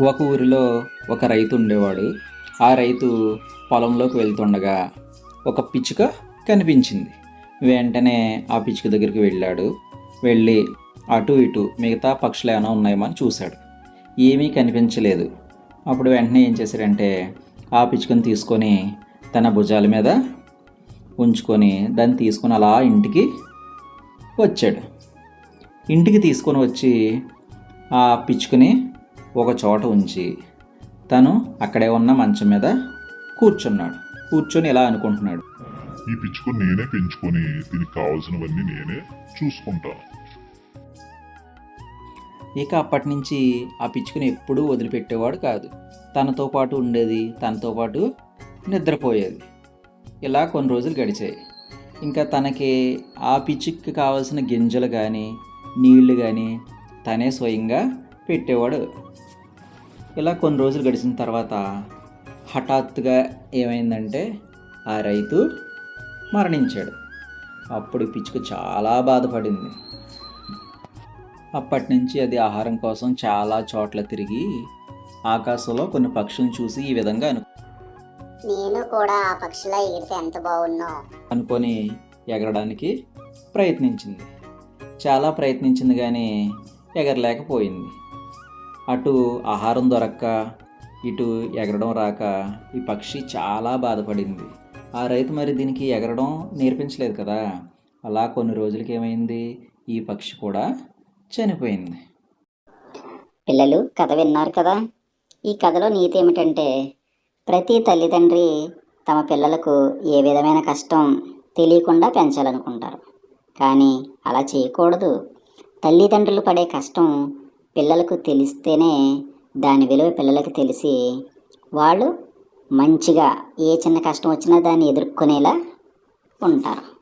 ఒక ఊరిలో ఒక రైతు ఉండేవాడు. ఆ రైతు పొలంలోకి వెళ్తుండగా ఒక పిచ్చుక కనిపించింది. వెంటనే ఆ పిచ్చుక దగ్గరికి వెళ్ళాడు. వెళ్ళి అటు ఇటు మిగతా పక్షులు ఏమైనా ఉన్నాయేమో అని చూశాడు. ఏమీ కనిపించలేదు. అప్పుడు వెంటనే ఏం చేశారంటే ఆ పిచ్చుకను తీసుకొని తన భుజాల మీద ఉంచుకొని దాన్ని తీసుకొని అలా ఇంటికి వచ్చాడు. ఇంటికి తీసుకొని వచ్చి ఆ పిచ్చుకుని ఒక చోట ఉంచి తను అక్కడే ఉన్న మంచం మీద కూర్చున్నాడు. కూర్చొని ఇలా అనుకుంటున్నాడు? ఈ పిచ్చుకొని నేనే పెంచుకొని దీనికి కావాల్సినవన్నీ నేనే చూసుకుంటాను ఇక అప్పటి నుంచి ఆ పిచ్చుకుని ఎప్పుడూ వదిలిపెట్టేవాడు కాదు. తనతో పాటు ఉండేది తనతో పాటు నిద్రపోయేది. ఇలా కొన్ని రోజులు గడిచాయి. ఇంకా తనకి ఆ పిచ్చుకి కావాల్సిన గింజలు కానీ నీళ్ళు కానీ తనే స్వయంగా పెట్టేవాడు. ఇలా కొన్ని రోజులు గడిచిన తర్వాత హఠాత్తుగా ఏమైందంటే ఆ రైతు మరణించాడు. అప్పుడు పిచ్చుక చాలా బాధపడింది. అప్పటి నుంచి అది ఆహారం కోసం చాలా చోట్ల తిరిగి ఆకాశంలో కొన్ని పక్షులను చూసి ఈ విధంగా అను నేను కూడా ఆ పక్షిలా ఎగిరితే ఎంత బాగున్నో అనుకొని ఎగరడానికి ప్రయత్నించింది. చాలా ప్రయత్నించింది కానీ ఎగరలేకపోయింది. అటు ఆహారం దొరక్క ఇటు ఎగరడం రాక ఈ పక్షి చాలా బాధపడింది. ఆ రైతు మరి దీనికి ఎగరడం నేర్పించలేదు కదా. అలా కొన్ని రోజులకి ఏమైంది? ఈ పక్షి కూడా చనిపోయింది. పిల్లలు కథ విన్నారు కదా. ఈ కథలో నీతి ఏమిటంటే ప్రతి తల్లిదండ్రి తమ పిల్లలకు ఏ విధమైన కష్టం తెలియకుండా పెంచాలనుకుంటారు. కానీ అలా చేయకూడదు. తల్లిదండ్రులు పడే కష్టం పిల్లలకు తెలిస్తేనే దాని విలువ పిల్లలకు తెలిసి వాళ్ళు మంచిగా ఏ చిన్న కష్టం వచ్చినా దాన్ని ఎదుర్కొనేలా ఉంటారు.